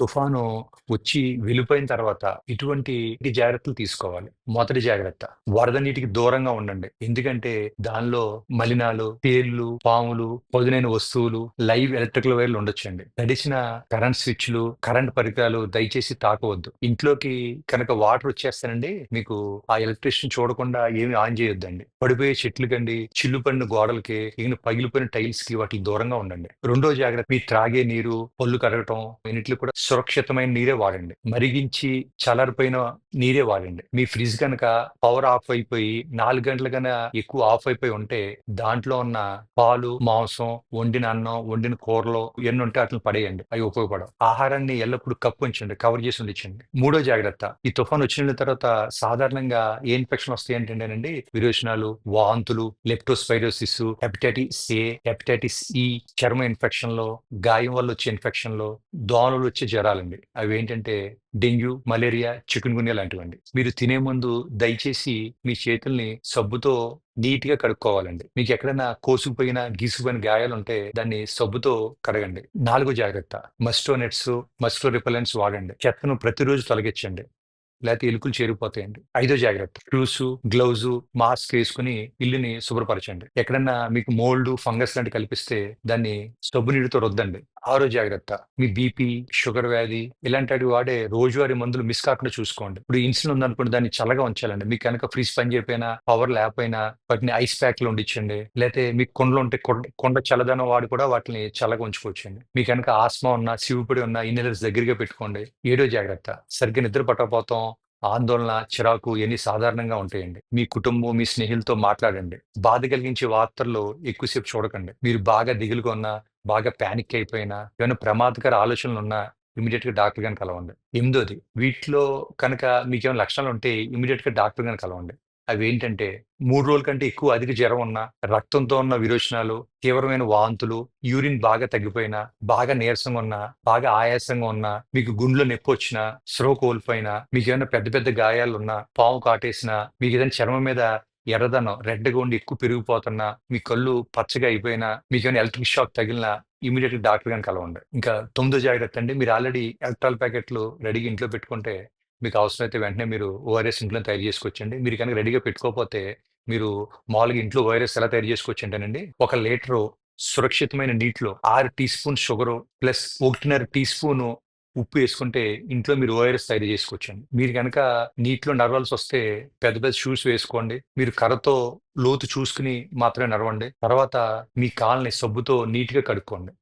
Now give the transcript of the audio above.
తుఫాను వచ్చి వెళ్ళిపోయిన తర్వాత ఇటువంటి జాగ్రత్తలు తీసుకోవాలి. మొదటి జాగ్రత్త వరద నీటికి దూరంగా ఉండండి. ఎందుకంటే దానిలో మలినాలు తేళ్ళు పాములు పొదునైన వస్తువులు లైవ్ ఎలక్ట్రికల్ వైర్లు ఉండొచ్చండి. తడిసిన కరెంట్ స్విచ్లు కరెంట్ పరికరాలు దయచేసి తాకవద్దు. ఇంట్లోకి కనుక వాటర్ వచ్చేస్తానండి మీకు ఆ ఎలక్ట్రిషియన్ చూడకుండా ఏమి ఆన్ చేయొద్దండి. పడిపోయే చెట్లు కండి చిల్లు పడిన గోడలకి ఇగిన పగిలిపోయిన టైల్స్కి వాటికి దూరంగా ఉండండి. రెండో జాగ్రత్త మీ త్రాగే నీరు పళ్ళు కడగటం ఇన్నిట్లు కూడా సురక్షితమైన నీరే వాడండి. మరిగించి చల్లారిపోయిన నీరే వాడండి. మీ ఫ్రిడ్జ్ కనుక పవర్ ఆఫ్ అయిపోయి నాలుగు గంటల కన్నా ఎక్కువ ఆఫ్ అయిపోయి ఉంటే దాంట్లో ఉన్న పాలు మాంసం వండిన అన్నం వండిన కూరలు ఎన్ని ఉంటే వాటిని పడేయండి. అవి ఉపయోగపడవు. ఆహారాన్ని ఎల్లప్పుడూ కప్పు ఉంచండి. కవర్ చేసి ఉండించండి మూడో జాగ్రత్త. ఈ తుఫాన్ వచ్చిన తర్వాత సాధారణంగా ఏ ఇన్ఫెక్షన్ వస్తాయి ఏంటంటేనండి విరోచనాలు వాంతులు లెప్టోస్పైరోసిస్ హెపటైటిస్ ఏ హెపటైటిస్ ఈ చర్మ ఇన్ఫెక్షన్లో గాయం వల్ల వచ్చే ఇన్ఫెక్షన్లో దోమలు వచ్చే జ్వరాలండి. అవి ఏంటంటే డెంగ్యూ మలేరియా చికెన్ గున్యా లాంటివండి. మీరు తినే ముందు దయచేసి మీ చేతుల్ని సబ్బుతో నీట్గా కడుక్కోవాలండి. మీకు ఎక్కడైనా కోసుకుపోయిన గీసుకుపోయిన గాయాలు ఉంటే దాన్ని సబ్బుతో కడగండి. నాలుగు జాగ్రత్త మస్టో నెట్స్ మస్టో రిపలెంట్స్ వాడండి. చెత్తను ప్రతిరోజు తొలగించండి. లేకపోతే ఎలుకలు చేరిపోతాయండి. ఐదో జాగ్రత్త షూస్ గ్లౌజ్ మాస్క్ వేసుకుని ఇల్లుని శుభ్రపరచండి. ఎక్కడన్నా మీకు మోల్డ్ ఫంగస్ లాంటి కల్పిస్తే దాన్ని సబ్బు నీటితో రుద్దండి. ఆరో జాగ్రత్త. మీ బీపీ షుగర్ వ్యాధి ఇలాంటి వాడే రోజువారీ మందులు మిస్ కాకుండా చూసుకోండి. ఇప్పుడు ఇన్సులిన్ ఉందనుకోండి దాన్ని చల్లగా ఉంచాలండి. మీకు కనుక ఫ్రిడ్జ్ పని చేయకపోయినా పవర్ లేకపోయినా వాటిని ఐస్ ప్యాక్లో ఉండిచ్చండి. లేకపోతే మీకు కొండలు ఉంటే కొండ- చల్లదనం వాడు కూడా వాటిని చల్లగా ఉంచుకోవచ్చండి. మీకు కనుక ఆస్మా ఉన్నా సివిపడి ఉన్నా ఇన్హేలర్స్ దగ్గరగా పెట్టుకోండి. ఏడో జాగ్రత్త. సరిగ్గా నిద్ర పట్టకపోతాం ఆందోళన చిరాకు ఇవన్నీ సాధారణంగా ఉంటాయండి. మీ కుటుంబం మీ స్నేహితులతో మాట్లాడండి. బాధ కలిగించే వార్తల్లో ఎక్కువసేపు చూడకండి. మీరు బాగా దిగులుగా ఉన్నా బాగా ప్యానిక్ అయిపోయినా ఏమైనా ప్రమాదకర ఆలోచనలు ఉన్నా ఇమీడియట్గా డాక్టర్ గాని కలవండి. ఎనిమిదోది వీటిలో కనుక మీకేమైనా లక్షణాలు ఉంటే ఇమీడియట్గా డాక్టర్ గాని కలవండి. అవి ఏంటంటే మూడు రోజుల కంటే ఎక్కువ అధిక జ్వరం ఉన్న రక్తంతో ఉన్న విరోచనాలు తీవ్రమైన వాంతులు యూరిన్ బాగా తగ్గిపోయినా బాగా నీరసంగా ఉన్నా బాగా ఆయాసంగా ఉన్నా మీకు గుండెలో నొప్పి వచ్చినా స్రో కోల్పోయినా మీకు ఏమైనా పెద్ద పెద్ద గాయాలు ఉన్నా పాము కాటేసినా మీకు ఏదైనా చర్మం మీద ఎర్రదనం రెడ్గా ఉండి ఎక్కువ పెరిగిపోతున్నా మీ కళ్ళు పచ్చగా అయిపోయినా మీకు ఏమైనా ఎలక్ట్రిక్ షాక్ తగిలినా ఇమీడియట్గా డాక్టర్ కానీ కలవండి. ఇంకా తొమ్మిదో జాగ్రత్త అండి మీరు ఆల్రెడీ ఎలక్ట్రాల్ ప్యాకెట్లు రెడీగా ఇంట్లో పెట్టుకుంటే మీకు అవసరమైతే వెంటనే మీరు ఓఆర్ఎస్ ఇంట్లో తయారు చేసుకొచ్చండి మీరు కనుక రెడీగా పెట్టుకోకపోతే మీరు మామూలుగా ఇంట్లో ఓఆర్ఎస్ ఎలా తయారు చేసుకోవచ్చంటేనండి ఒక లీటరు సురక్షితమైన నీటిలో ఆరు టీ స్పూన్ షుగరు ప్లస్ ఒకటిన్నర టీ స్పూన్ ఉప్పు వేసుకుంటే ఇంట్లో మీరు ఓఆర్ఎస్ తయారు చేసుకోవచ్చండి. మీరు కనుక నీటిలో నడవాల్సి వస్తే పెద్ద పెద్ద షూస్ వేసుకోండి. మీరు కర్రతో లోతు చూసుకుని మాత్రమే నడవండి. తర్వాత మీ కాల్ని సబ్బుతో నీట్గా కడుక్కోండి.